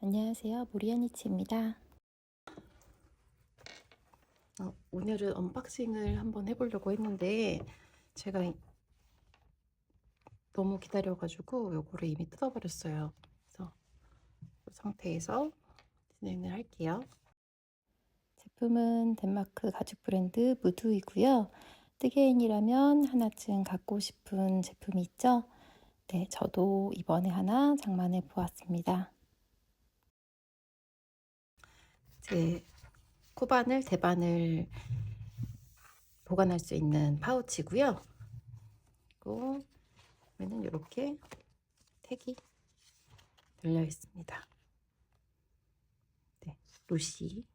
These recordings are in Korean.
안녕하세요. 모리아니치입니다. 어, 오늘은 언박싱을 한번 해보려고 했는데 제가 이- 너무 기다려가지고 요거를 이미 뜯어버렸어요. 그래서 이 상태에서 진행을 할게요. 제품은 덴마크 가죽 브랜드 무두이고요. 뜨개인이라면 하나쯤 갖고 싶은 제품이 있죠? 네, 저도 이번에 하나 장만해 보았습니다. 제 코바늘, 대바늘 보관할 수 있는 파우치고요. 그리고 보면은 이렇게 택이 달려 있습니다. 네, 루시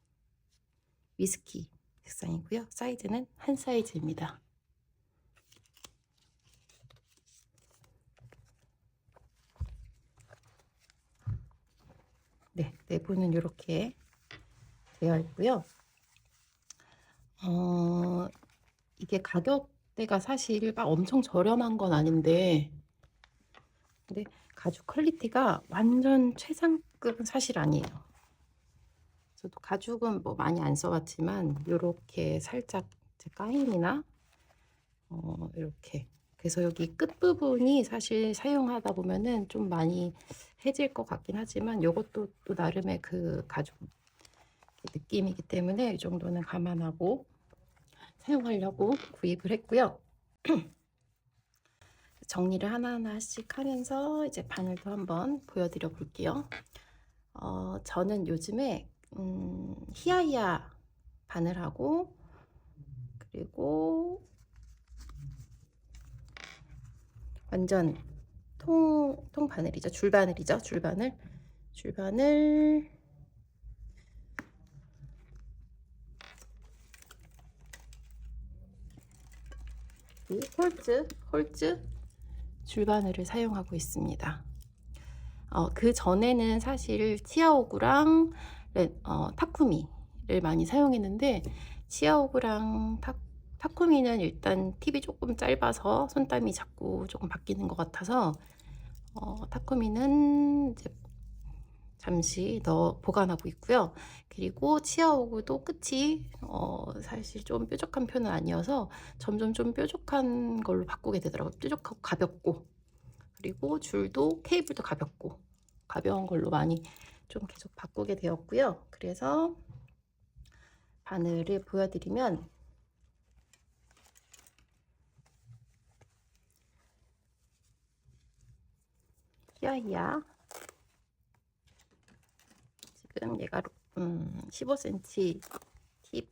위스키 색상이고요. 사이즈는 한 사이즈입니다. 네, 내부는 이렇게 되어 있고요. 어, 이게 가격대가 사실 막 엄청 저렴한 건 아닌데, 근데 가죽 퀄리티가 완전 최상급은 사실 아니에요. 저도 가죽은 뭐 많이 안 써봤지만, 이렇게 살짝 까임이나, 어, 이렇게. 그래서 여기 끝부분이 사실 사용하다 보면은 좀 많이 해질 것 같긴 하지만, 이것도 또 나름의 그 가죽 느낌이기 때문에 이 정도는 감안하고 사용하려고 구입을 했고요. 정리를 하나하나씩 하면서 이제 바늘도 한번 보여드려 볼게요. 어, 저는 요즘에 음, 히아히아 바늘하고 그리고 완전 통, 통 바늘이죠. 줄 바늘이죠. 줄 바늘. 줄 바늘 홀즈, 홀즈 줄바늘을 사용하고 있습니다. 어, 그 전에는 사실 치아오구랑 레- 어, 타쿠미를 많이 사용했는데 치아오구랑 타, 타쿠미는 일단 팁이 조금 짧아서 손땀이 자꾸 조금 바뀌는 것 같아서 어, 타쿠미는 이제 잠시 넣어 보관하고 있고요. 그리고 치아 오구도 끝이 어, 사실 좀 뾰족한 편은 아니어서 점점 좀 뾰족한 걸로 바꾸게 되더라고요. 뾰족하고 가볍고 그리고 줄도 케이블도 가볍고 가벼운 걸로 많이 좀 계속 바꾸게 되었고요. 그래서 바늘을 보여드리면 히야히야 지금 얘가 음, 15cm 팁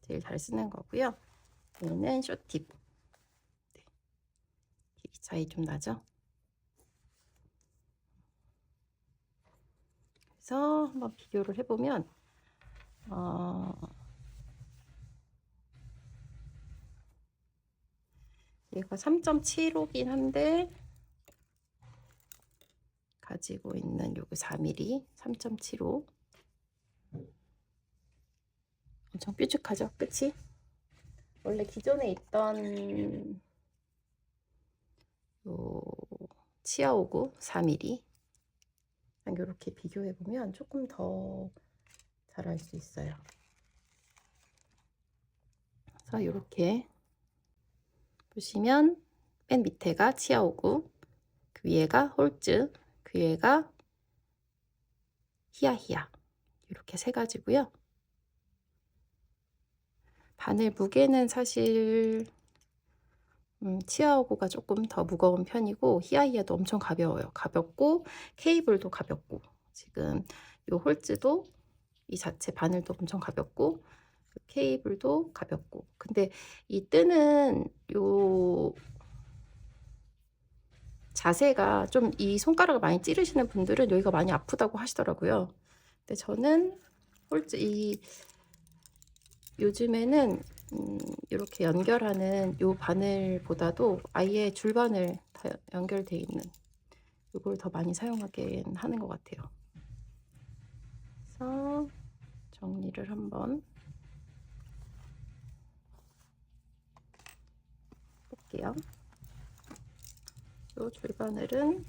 제일 잘 쓰는 거고요. 얘는 쇼팁. 네. 길이 차이 좀 나죠? 그래서 한번 비교를 해보면 어, 얘가 3.75긴 한데 가지고 있는 요거 4mm 3.75 엄청 뾰족하죠? 끝이 원래 기존에 있던 요 치아오구 4mm 이렇게 비교해 보면 조금 더 잘할 수 있어요. 그래서 이렇게 보시면 맨 밑에가 치아오구 그 위에가 홀즈 그 위에가 히야히야 이렇게 세 가지고요. 바늘 무게는 사실 음, 치아오고가 조금 더 무거운 편이고 히야히야도 엄청 가벼워요. 가볍고 케이블도 가볍고 지금 요 홀즈도 이 자체 바늘도 엄청 가볍고 케이블도 가볍고 근데 이 뜨는 요 자세가 좀 이 손가락을 많이 찌르시는 분들은 여기가 많이 아프다고 하시더라고요. 근데 저는 홀즈 이 요즘에는 음, 이렇게 연결하는 요 바늘보다도 아예 줄바늘 다 연결돼 있는 이걸 더 많이 사용하게 하는 것 같아요. 그래서 정리를 한번 볼게요. 요 줄바늘은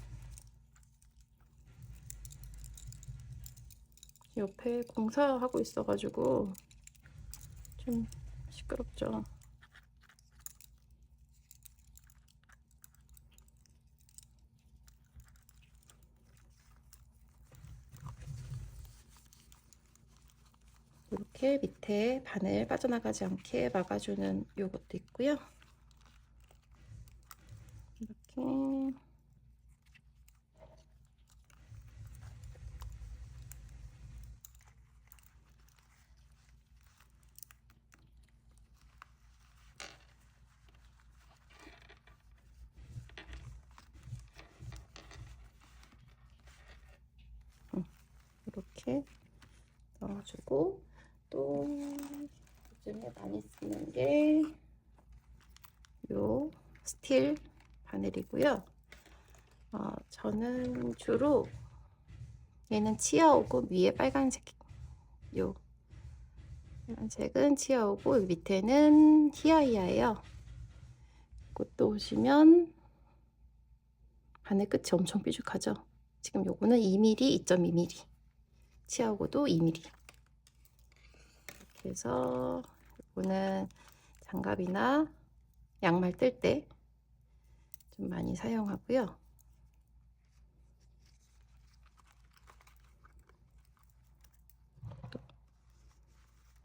옆에 공사하고 있어가지고 좀 시끄럽죠. 이렇게 밑에 바늘 빠져나가지 않게 막아주는 요것도 있고요. 이렇게 이렇게 넣어주고 또 요즘에 많이 쓰는 게 요 스틸 바늘이고요. 어, 저는 주로 얘는 치아오고 위에 빨간색 요 빨간색은 치아오고 밑에는 히아이아예요. 이것도 보시면 바늘 끝이 엄청 뾰족하죠. 지금 요거는 2mm, 2.2mm 치아오고도 2mm 이렇게 해서 이거는 장갑이나 양말 뜰 때 좀 많이 사용하고요. 또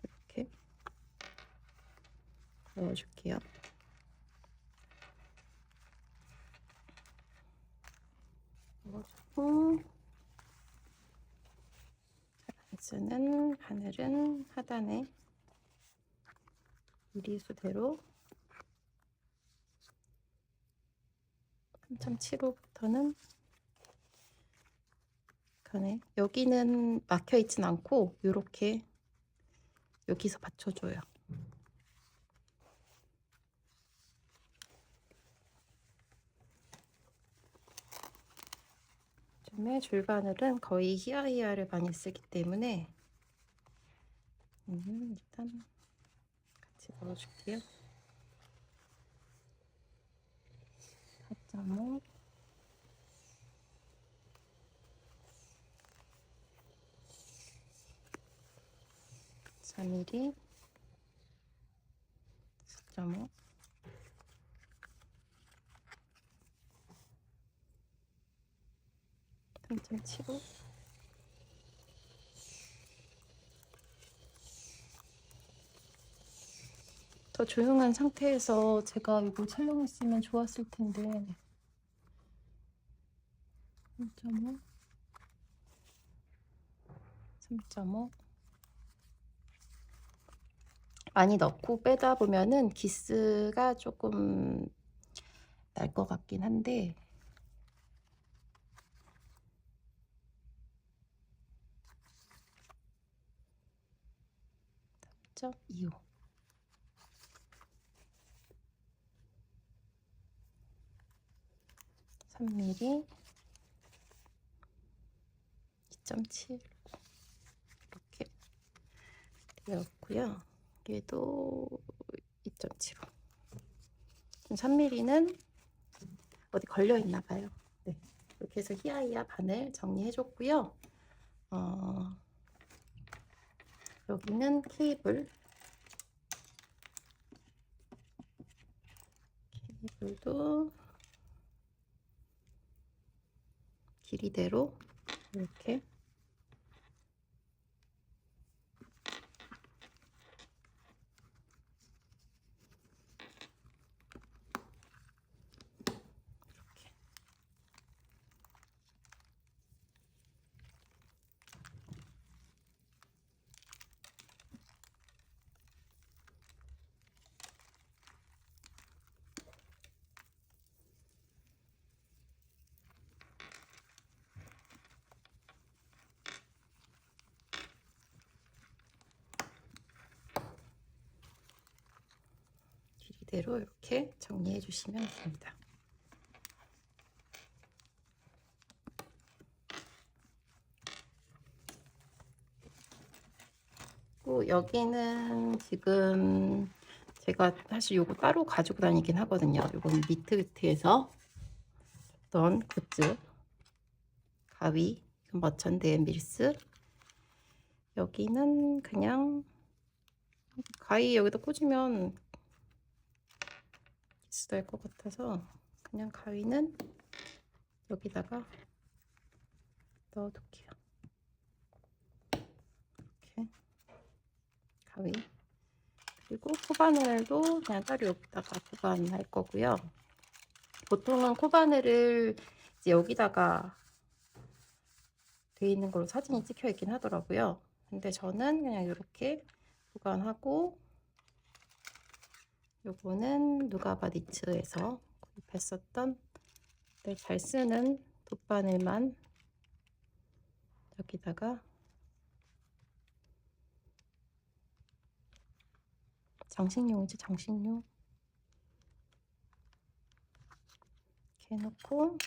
이렇게 넣어줄게요. 넣어주고 쓰는 바늘은 하단에 미리수대로 3.75부터는 가네. 여기는 막혀 있진 않고 이렇게 여기서 받쳐줘요. 요즘에 줄바늘은 거의 히아히아를 많이 쓰기 때문에 음, 일단 같이 넣어줄게요. 4.5 4mm 4.5 3.75 더 조용한 상태에서 제가 이거 촬영했으면 좋았을 텐데. 3.5 3.5 많이 넣고 빼다 보면은 기스가 조금 날 것 같긴 한데. 점 2호 3mm 2.7 이렇게 되었고요. 얘도 2.75 3mm는 어디 걸려 있나 봐요. 네. 이렇게 해서 히아이아 바늘 정리해 줬고요. 어, 여기는 케이블 케이블도 길이대로 이렇게 길이대로 이렇게 정리해 주시면 됩니다. 또 여기는 지금 제가 사실 요거 따로 가지고 다니긴 하거든요. 요건 미트비트에서 던 굿즈 가위, 머천드 앤 밀스 여기는 그냥 가위 여기다 꽂으면 기스 날것 같아서 그냥 가위는 여기다가 넣어둘게요. 이렇게 가위 그리고 코바늘도 그냥 따로 여기다가 보관할 거고요. 보통은 코바늘을 이제 여기다가 돼 있는 걸로 사진이 찍혀 있긴 하더라고요. 근데 저는 그냥 이렇게 보관하고 요거는 누가바 니츠에서 구입했었던 네, 잘 쓰는 돗바늘만 여기다가 장식용이지 장식용 이렇게 해놓고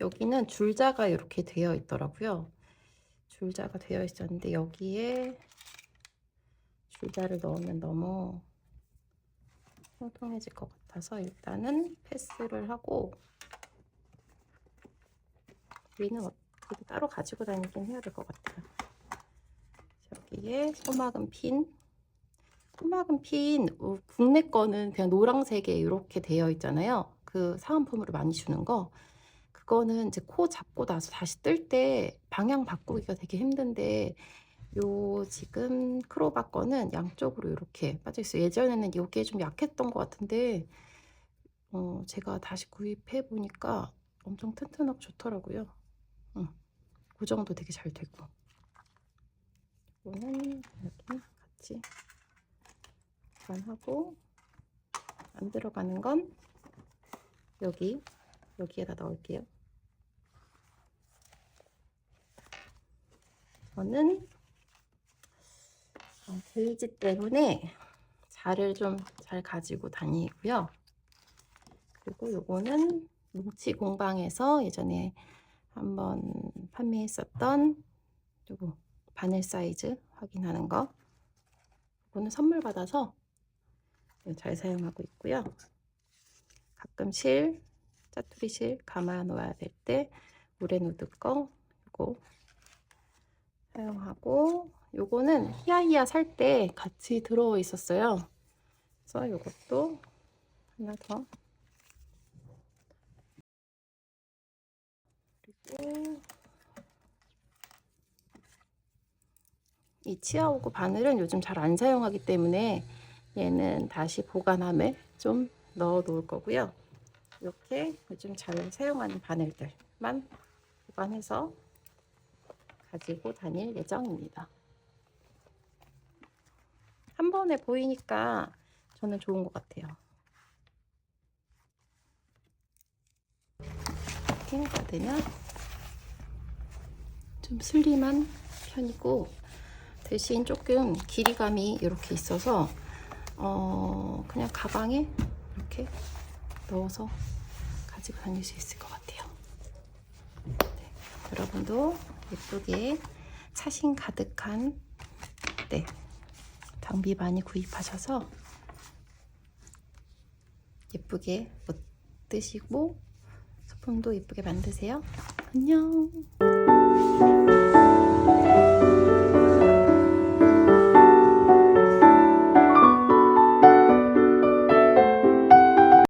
여기는 줄자가 이렇게 되어 있더라고요. 줄자가 되어 있었는데 여기에 줄자를 넣으면 너무 통통해질 것 같아서 일단은 패스를 하고 우리는 어떻게 따로 가지고 다니긴 해야 될 것 같아요. 여기에 소막은 핀 소막은 핀 어, 국내 거는 그냥 노란색에 이렇게 되어 있잖아요. 그 사은품으로 많이 주는 거 그거는 이제 코 잡고 나서 다시 뜰 때 방향 바꾸기가 되게 힘든데 요 지금 크로바 거는 양쪽으로 이렇게 빠져 있어요. 예전에는 이게 좀 약했던 것 같은데 어, 제가 다시 구입해 보니까 엄청 튼튼하고 좋더라고요. 응. 고정도 되게 잘 되고. 이거는 여기 같이 보관하고 안 들어가는 건 여기 여기에다 넣을게요. 저는 어, 데이지 때문에 자를 좀 잘 가지고 다니고요. 그리고 요거는 뭉치 공방에서 예전에 한번 판매했었던 요거 바늘 사이즈 확인하는 거. 이거는 선물 받아서 잘 사용하고 있고요. 가끔 실, 짜투리 실 감아 놓아야 될때 누드 거 요거 사용하고 요거는 히야히야 살 때 같이 들어 있었어요. 그래서 요것도 하나 더 그리고 이 치아오구 바늘은 요즘 잘 안 사용하기 때문에 얘는 다시 보관함에 좀 넣어 놓을 거고요. 이렇게 요즘 잘 사용하는 바늘들만 보관해서 가지고 다닐 예정입니다. 한 번에 보이니까 저는 좋은 것 같아요. 이렇게 받으면 좀 슬림한 편이고 대신 조금 길이감이 이렇게 있어서 어 그냥 가방에 이렇게 넣어서 가지고 다닐 수 있을 것 같아요. 네, 여러분도 예쁘게 사신 가득한 네, 장비 많이 구입하셔서 예쁘게 옷 드시고 소품도 예쁘게 만드세요. 안녕.